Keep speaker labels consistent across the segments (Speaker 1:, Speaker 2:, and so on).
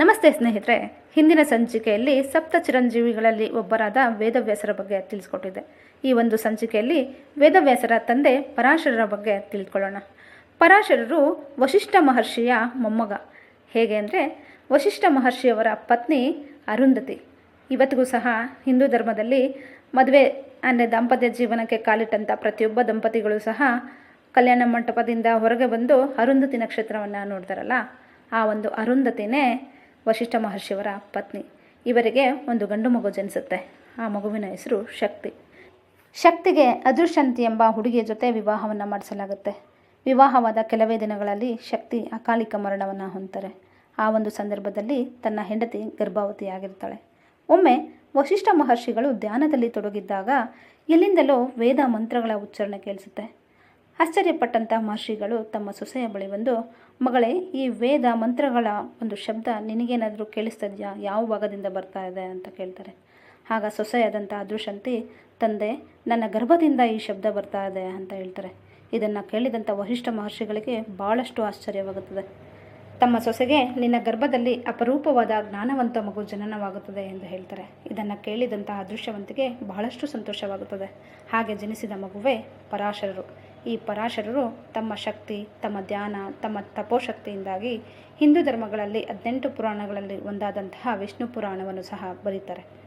Speaker 1: ನಮಸ್ತೆ ಸ್ನೇಹಿತರೆ. ಹಿಂದಿನ ಸಂಚಿಕೆಯಲ್ಲಿ ಸಪ್ತ ಚಿರಂಜೀವಿಗಳಲ್ಲಿ ಒಬ್ಬರಾದ ವೇದವ್ಯಾಸರ ಬಗ್ಗೆ ತಿಳಿಸ್ಕೊಟ್ಟಿದ್ದೆ. ಈ ಒಂದು ಸಂಚಿಕೆಯಲ್ಲಿ ವೇದವ್ಯಾಸರ ತಂದೆ ಪರಾಶರರ ಬಗ್ಗೆ ತಿಳ್ಕೊಳ್ಳೋಣ. ಪರಾಶರರು ವಶಿಷ್ಠ ಮಹರ್ಷಿಯ ಮೊಮ್ಮಗ. ಹೇಗೆ ಅಂದರೆ, ವಶಿಷ್ಠ ಮಹರ್ಷಿಯವರ ಪತ್ನಿ ಅರುಂಧತಿ. ಇವತ್ತಿಗೂ ಸಹ ಹಿಂದೂ ಧರ್ಮದಲ್ಲಿ ಮದುವೆ ಅಂದರೆ ದಾಂಪತ್ಯ ಜೀವನಕ್ಕೆ ಕಾಲಿಟ್ಟಂಥ ಪ್ರತಿಯೊಬ್ಬ ದಂಪತಿಗಳು ಸಹ ಕಲ್ಯಾಣ ಮಂಟಪದಿಂದ ಹೊರಗೆ ಬಂದು ಅರುಂಧತಿ ನಕ್ಷತ್ರವನ್ನು ನೋಡ್ತಾರಲ್ಲ, ಆ ಒಂದು ಅರುಂಧತಿನೇ ವಶಿಷ್ಠ ಮಹರ್ಷಿಯವರ ಪತ್ನಿ. ಇವರಿಗೆ ಒಂದು ಗಂಡು ಮಗು ಜನಿಸುತ್ತೆ. ಆ ಮಗುವಿನ ಹೆಸರು ಶಕ್ತಿ. ಶಕ್ತಿಗೆ ಅದೃಶಂತಿ ಎಂಬ ಹುಡುಗಿಯ ಜೊತೆ ವಿವಾಹವನ್ನು ಮಾಡಿಸಲಾಗುತ್ತೆ. ವಿವಾಹವಾದ ಕೆಲವೇ ದಿನಗಳಲ್ಲಿ ಶಕ್ತಿ ಅಕಾಲಿಕ ಮರಣವನ್ನು ಹೊಂತಾರೆ ಆ ಒಂದು ಸಂದರ್ಭದಲ್ಲಿ ತನ್ನ ಹೆಂಡತಿ ಗರ್ಭಾವತಿಯಾಗಿರ್ತಾಳೆ. ಒಮ್ಮೆ ವಶಿಷ್ಠ ಮಹರ್ಷಿಗಳು ಧ್ಯಾನದಲ್ಲಿ ತೊಡಗಿದ್ದಾಗ ಎಲ್ಲಿಂದಲೋ ವೇದ ಮಂತ್ರಗಳ ಉಚ್ಚಾರಣೆ ಕೇಳಿಸುತ್ತೆ. ಆಶ್ಚರ್ಯಪಟ್ಟಂಥ ಮಹರ್ಷಿಗಳು ತಮ್ಮ ಸೊಸೆಯ ಬಳಿ ಬಂದು, ಮಗಳೇ, ಈ ವೇದ ಮಂತ್ರಗಳ ಒಂದು ಶಬ್ದ ನಿನಗೇನಾದರೂ ಕೇಳಿಸ್ತದ್ಯಾ? ಯಾವ ಭಾಗದಿಂದ ಬರ್ತಾ ಇದೆ? ಅಂತ ಕೇಳ್ತಾರೆ. ಆಗ ಸೊಸೆಯಾದಂಥ ಅದೃಶಂತಿ, ತಂದೆ, ನನ್ನ ಗರ್ಭದಿಂದ ಈ ಶಬ್ದ ಬರ್ತಾ ಇದೆ ಅಂತ ಹೇಳ್ತಾರೆ. ಇದನ್ನು ಕೇಳಿದಂಥ ವರಿಷ್ಠ ಮಹರ್ಷಿಗಳಿಗೆ ಭಾಳಷ್ಟು ಆಶ್ಚರ್ಯವಾಗುತ್ತದೆ. ತಮ್ಮ ಸೊಸೆಗೆ, ನಿನ್ನ ಗರ್ಭದಲ್ಲಿ ಅಪರೂಪವಾದ ಜ್ಞಾನವಂತ ಮಗು ಜನನವಾಗುತ್ತದೆ ಎಂದು ಹೇಳ್ತಾರೆ. ಇದನ್ನು ಕೇಳಿದಂತಹ ಅದೃಶ್ಯವಂತಿಗೆ ಬಹಳಷ್ಟು ಸಂತೋಷವಾಗುತ್ತದೆ. ಹಾಗೆ ಜನಿಸಿದ ಮಗುವೇ ಪರಾಶರರು. ಈ ಪರಾಶರರು ತಮ್ಮ ಶಕ್ತಿ, ತಮ್ಮ ಧ್ಯಾನ, ತಮ್ಮ ತಪೋಶಕ್ತಿಯಿಂದಾಗಿ ಹಿಂದೂ ಧರ್ಮಗಳಲ್ಲಿ ಹದಿನೆಂಟು ಪುರಾಣಗಳಲ್ಲಿ ಒಂದಾದಂತಹ ವಿಷ್ಣು ಪುರಾಣವನ್ನು ಸಹ ಬರೀತಾರೆ.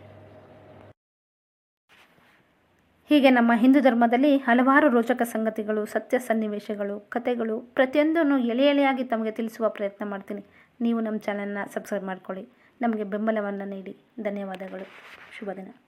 Speaker 1: ಹೀಗೆ ನಮ್ಮ ಹಿಂದೂ ಧರ್ಮದಲ್ಲಿ ಹಲವಾರು ರೋಚಕ ಸಂಗತಿಗಳು, ಸತ್ಯ ಸನ್ನಿವೇಶಗಳು, ಕಥೆಗಳು ಪ್ರತಿಯೊಂದನ್ನು ಎಳೆ ಎಳೆಯಾಗಿ ತಮಗೆ ತಿಳಿಸುವ ಪ್ರಯತ್ನ ಮಾಡ್ತೀನಿ. ನೀವು ನಮ್ಮ ಚಾನಲ್ನ ಸಬ್ಸ್ಕ್ರೈಬ್ ಮಾಡ್ಕೊಳ್ಳಿ. ನಮಗೆ ಬೆಂಬಲವನ್ನು ನೀಡಿ. ಧನ್ಯವಾದಗಳು. ಶುಭ ದಿನ.